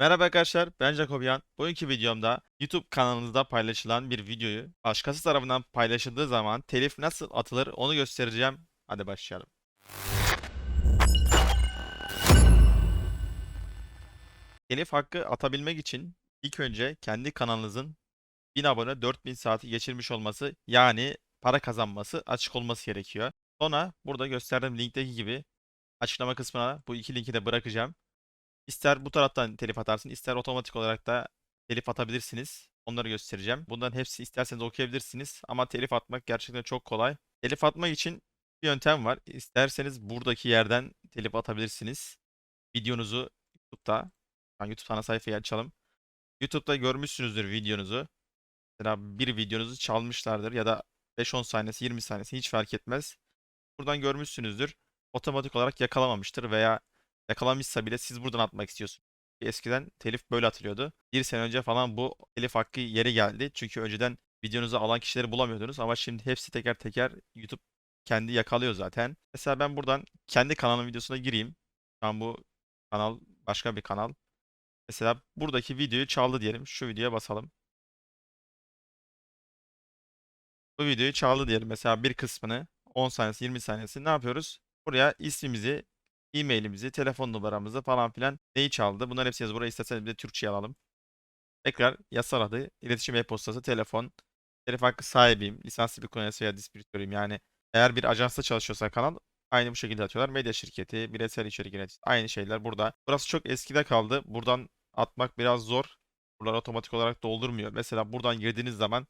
Merhaba arkadaşlar, ben Jacobian. Bugünkü videomda YouTube kanalınızda paylaşılan bir videoyu başkası tarafından paylaşıldığı zaman telif nasıl atılır onu göstereceğim. Hadi başlayalım. Telif hakkı atabilmek için ilk önce kendi kanalınızın 1000 abone 4000 saati geçirmiş olması yani para kazanması açık olması gerekiyor. Sonra burada gösterdiğim linkteki gibi açıklama kısmına bu iki linki de bırakacağım. İster bu taraftan telif atarsın, ister otomatik olarak da telif atabilirsiniz. Onları göstereceğim. Bunların hepsi isterseniz okuyabilirsiniz. Ama telif atmak gerçekten çok kolay. Telif atmak için bir yöntem var. İsterseniz buradaki yerden telif atabilirsiniz. Videonuzu YouTube'da, ben YouTube ana sayfayı açalım. YouTube'da görmüşsünüzdür videonuzu. Mesela bir videonuzu çalmışlardır ya da 5-10 saniyesi, 20 saniyesi hiç fark etmez. Buradan görmüşsünüzdür. Otomatik olarak yakalamamıştır veya yakalamışsa bile siz buradan atmak istiyorsunuz. Eskiden telif böyle atılıyordu. Bir sene önce falan bu telif hakkı yeri geldi. Çünkü önceden videonuzu alan kişileri bulamıyordunuz ama şimdi hepsi teker teker YouTube kendi yakalıyor zaten. Mesela ben buradan kendi kanalım videosuna gireyim. Şu an bu kanal başka bir kanal. Mesela buradaki videoyu çaldı diyelim. Şu videoya basalım. Bu videoyu çaldı diyelim. Mesela bir kısmını 10 saniyesi 20 saniyesi ne yapıyoruz? Buraya ismimizi e-mailimizi, telefon numaramızı falan filan neyi çaldı? Bunların hepsini buraya isterseniz bir de Türkçe alalım. Tekrar yasal adı, iletişim e-postası, telefon, telif hakkı sahibiyim, lisanslı bir kullanıcı veya distribütörüyüm. Yani eğer bir ajansta çalışıyorsa kanal aynı bu şekilde atıyorlar. Medya şirketi, bireysel içerik yöneticisi aynı şeyler burada. Burası çok eskide kaldı. Buradan atmak biraz zor. Buralar otomatik olarak doldurmuyor. Mesela buradan girdiğiniz zaman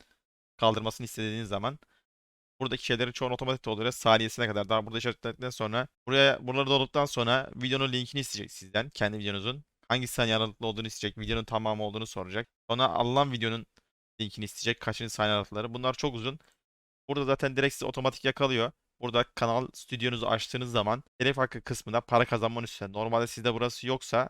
kaldırmasını istediğiniz zaman buradaki şeylerin çoğunu otomatik dolduruyor saniyesine kadar. Daha burada işaretledikten sonra buraya bunları dolduktan sonra videonun linkini isteyecek sizden. Kendi videonuzun. Hangi saniye aralıklı olduğunu isteyecek. Videonun tamamı olduğunu soracak. Sonra alınan videonun linkini isteyecek. Kaçıncı saniye aralıkları. Bunlar çok uzun. Burada zaten direkt sizi otomatik yakalıyor. Burada kanal stüdyonuzu açtığınız zaman telif hakkı kısmında para kazanma üstüne. Normalde sizde burası yoksa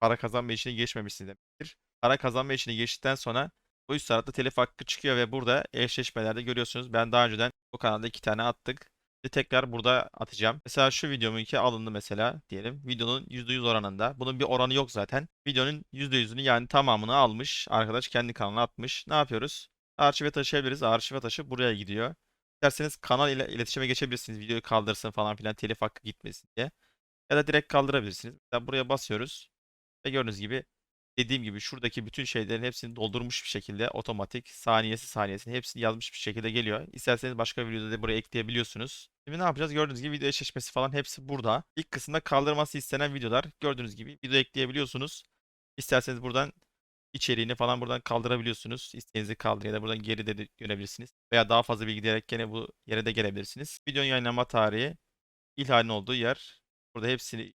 para kazanma işine geçmemişsiniz demektir. Para kazanma işine geçtikten sonra bu üst tarafta telif hakkı çıkıyor ve burada eşleşmelerde görüyorsunuz. Ben daha önceden bu kanalda iki tane attık. Şimdi tekrar burada atacağım. Mesela şu videomunki alındı mesela diyelim. Videonun %100 oranında. Bunun bir oranı yok zaten. Videonun %100'ünü yani tamamını almış. Arkadaş kendi kanalına atmış. Ne yapıyoruz? Arşive taşıyabiliriz. Arşive taşı buraya gidiyor. İsterseniz kanal ile iletişime geçebilirsiniz. Videoyu kaldırsın falan filan telif hakkı gitmesin diye. Ya da direkt kaldırabilirsiniz. Mesela buraya basıyoruz. Ve gördüğünüz gibi dediğim gibi şuradaki bütün şeylerin hepsini doldurmuş bir şekilde otomatik saniyesi saniyesini hepsini yazmış bir şekilde geliyor. İsterseniz başka bir videoda da buraya ekleyebiliyorsunuz. Şimdi ne yapacağız? Gördüğünüz gibi video eşleşmesi falan hepsi burada. İlk kısımda kaldırması istenen videolar gördüğünüz gibi video ekleyebiliyorsunuz. İsterseniz buradan içeriğini falan buradan kaldırabiliyorsunuz. İsteğinizi kaldırın ya da buradan geri de dönebilirsiniz. Veya daha fazla bilgi diyerek gene bu yere de gelebilirsiniz. Videonun yayınlanma tarihi, ihlalin olduğu yer. Burada hepsini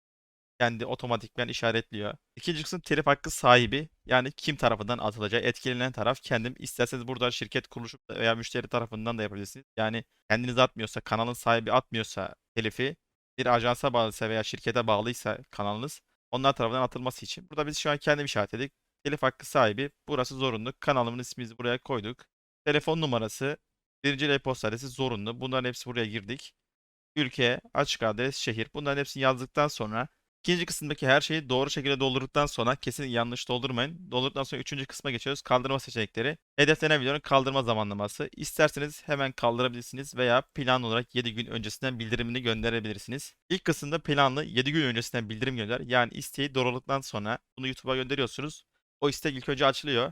kendi otomatikmen işaretliyor. İkinci kısım telif hakkı sahibi yani kim tarafından atılacağı etkilenen taraf kendim. İsterseniz burada şirket kuruluşu veya müşteri tarafından da yapabilirsiniz. Yani kendiniz atmıyorsa, kanalın sahibi atmıyorsa telifi bir ajansa bağlıysa veya şirkete bağlıysa kanalınız onlar tarafından atılması için. Burada biz şu an kendim işaretledik. Telif hakkı sahibi burası zorunlu. Kanalımın ismimizi buraya koyduk. Telefon numarası, birinci e-posta adresi zorunlu. Bunların hepsi buraya girdik. Ülke, açık adres, şehir. Bunların hepsini yazdıktan sonra İkinci kısımdaki her şeyi doğru şekilde doldurduktan sonra kesin yanlış doldurmayın. Doldurduktan sonra üçüncü kısma geçiyoruz. Kaldırma seçenekleri. Hedeflenen videonun kaldırma zamanlaması. İsterseniz hemen kaldırabilirsiniz veya planlı olarak 7 gün öncesinden bildirimini gönderebilirsiniz. İlk kısımda planlı 7 gün öncesinden bildirim gönder. Yani isteği doğruladıktan sonra bunu YouTube'a gönderiyorsunuz. O istek ilk önce açılıyor.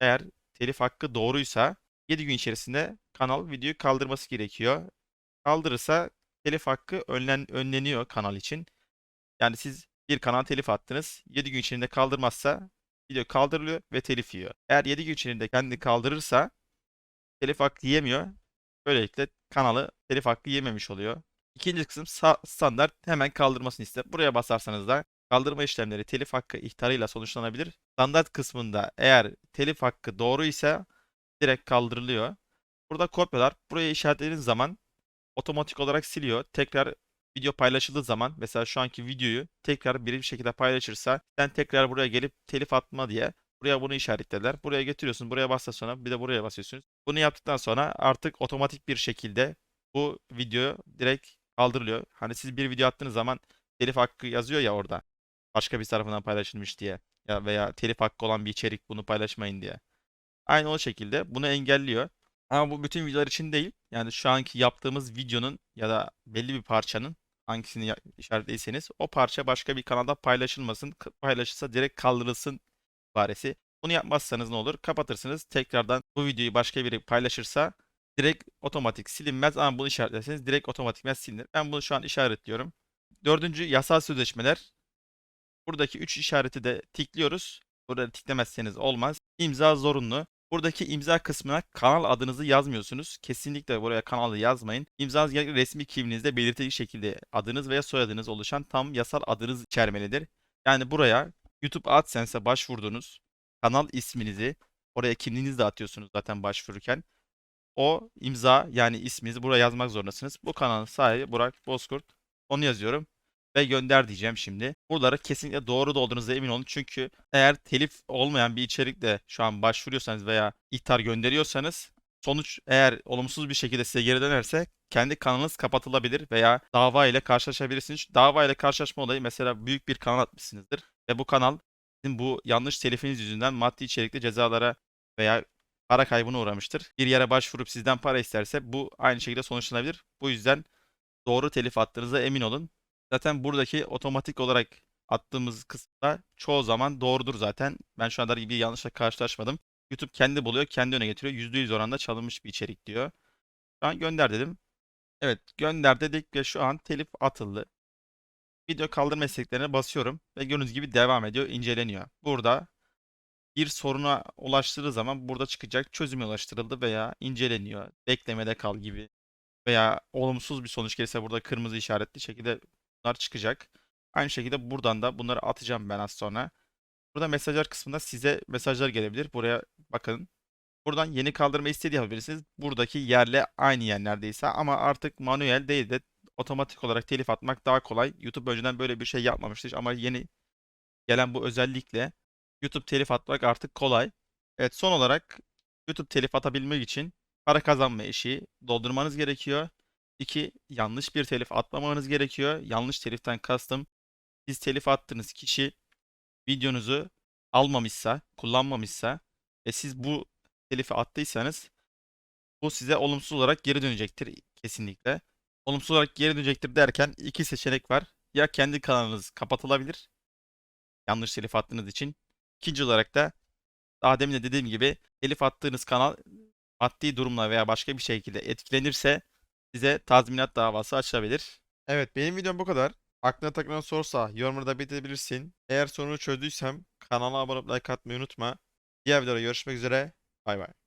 Eğer telif hakkı doğruysa 7 gün içerisinde kanal videoyu kaldırması gerekiyor. Kaldırırsa telif hakkı önlen, önleniyor kanal için. Yani siz bir kanal telif attınız. 7 gün içinde kaldırmazsa video kaldırılıyor ve telif yiyor. Eğer 7 gün içinde kendi kaldırırsa telif hakkı yemiyor. Böylelikle kanalı telif hakkı yememiş oluyor. İkinci kısım standart hemen kaldırmasını ister. Buraya basarsanız da kaldırma işlemleri telif hakkı ihtarıyla sonuçlanabilir. Standart kısmında eğer telif hakkı doğru ise direkt kaldırılıyor. Burada kopyalar buraya işaretlediğiniz zaman otomatik olarak siliyor. Tekrar video paylaşıldığı zaman mesela şu anki videoyu tekrar bir şekilde paylaşırsa sen tekrar buraya gelip telif atma diye buraya bunu işaretlerler. Buraya getiriyorsun. Buraya bastıktan sonra bir de buraya basıyorsunuz. Bunu yaptıktan sonra artık otomatik bir şekilde bu video direkt kaldırılıyor. Hani siz bir video attığınız zaman telif hakkı yazıyor ya orada. Başka bir tarafından paylaşılmış diye. ya veya telif hakkı olan bir içerik bunu paylaşmayın diye. Aynı o şekilde bunu engelliyor. Ama bu bütün videolar için değil. Yani şu anki yaptığımız videonun ya da belli bir parçanın hangisini işaretleyseniz o parça başka bir kanalda paylaşılmasın. Paylaşılsa direkt kaldırılsın ibaresi. Bunu yapmazsanız ne olur? Kapatırsınız. Tekrardan bu videoyu başka biri paylaşırsa direkt otomatik silinmez ama bunu işaretlerseniz direkt otomatikman silinir. Ben bunu şu an işaretliyorum. Dördüncü yasal sözleşmeler. Buradaki 3 işareti de tikliyoruz. Burada tiklemezseniz olmaz. İmza zorunlu. Buradaki imza kısmına kanal adınızı yazmıyorsunuz. Kesinlikle buraya kanalı yazmayın. İmzanız genellikle resmi kimliğinizde belirtili şekilde adınız veya soyadınız oluşan tam yasal adınız içermelidir. Yani buraya YouTube AdSense'e başvurduğunuz kanal isminizi oraya kimliğinizi de atıyorsunuz zaten başvururken. O imza yani isminizi buraya yazmak zorundasınız. Bu kanalın sahibi Burak Bozkurt. Onu yazıyorum ve gönder diyeceğim şimdi. Buraları kesinlikle doğru doldurduğunuza emin olun. Çünkü eğer telif olmayan bir içerikle şu an başvuruyorsanız veya ihtar gönderiyorsanız sonuç eğer olumsuz bir şekilde size geri dönerse kendi kanalınız kapatılabilir veya dava ile karşılaşabilirsiniz. Dava ile karşılaşma olayı mesela büyük bir kanal atmışsınızdır ve bu kanal sizin bu yanlış telifiniz yüzünden maddi içerikli cezalara veya para kaybına uğramıştır. Bir yere başvurup sizden para isterse bu aynı şekilde sonuçlanabilir. Bu yüzden doğru telif attığınıza emin olun. Zaten buradaki otomatik olarak attığımız kısımda çoğu zaman doğrudur zaten. Ben şu anda bir yanlışla karşılaşmadım. YouTube kendi buluyor, kendi öne getiriyor. %100 oranda çalınmış bir içerik diyor. Şu an gönder dedim. Evet, gönder dedik ve şu an telif atıldı. Video kaldırma isteklerine basıyorum ve gördüğünüz gibi devam ediyor, inceleniyor. Burada bir soruna ulaştığı zaman burada çıkacak çözüme ulaştırıldı veya inceleniyor, beklemede kal gibi veya olumsuz bir sonuç gelirse burada kırmızı işaretli şekilde bunlar çıkacak. Aynı şekilde buradan da bunları atacağım ben az sonra. Burada mesajlar kısmında size mesajlar gelebilir. Buraya bakın. Buradan yeni kaldırma isteği yapabilirsiniz. Buradaki yerle aynı yer neredeyse ama artık manuel değil de otomatik olarak telif atmak daha kolay. YouTube önceden böyle bir şey yapmamıştı ama yeni gelen bu özellikle YouTube telif atmak artık kolay. Evet son olarak YouTube telif atabilmek için para kazanma eşiği doldurmanız gerekiyor. 2. Yanlış bir telif atmamanız gerekiyor. Yanlış teliften kastım siz telif attığınız kişi videonuzu almamışsa, kullanmamışsa ve siz bu telifi attıysanız bu size olumsuz olarak geri dönecektir kesinlikle. Olumsuz olarak geri dönecektir derken iki seçenek var. Ya kendi kanalınız kapatılabilir yanlış telif attığınız için. İkinci olarak da daha demin de dediğim gibi telif attığınız kanal maddi durumla veya başka bir şekilde etkilenirse size tazminat davası açabilir. Evet benim videom bu kadar. Aklına takılan sorsa yorumlarda belirtebilirsin. Eğer sorunu çözdüysem kanala abone olup like atmayı unutma. Diğer videoda görüşmek üzere. Bay bay.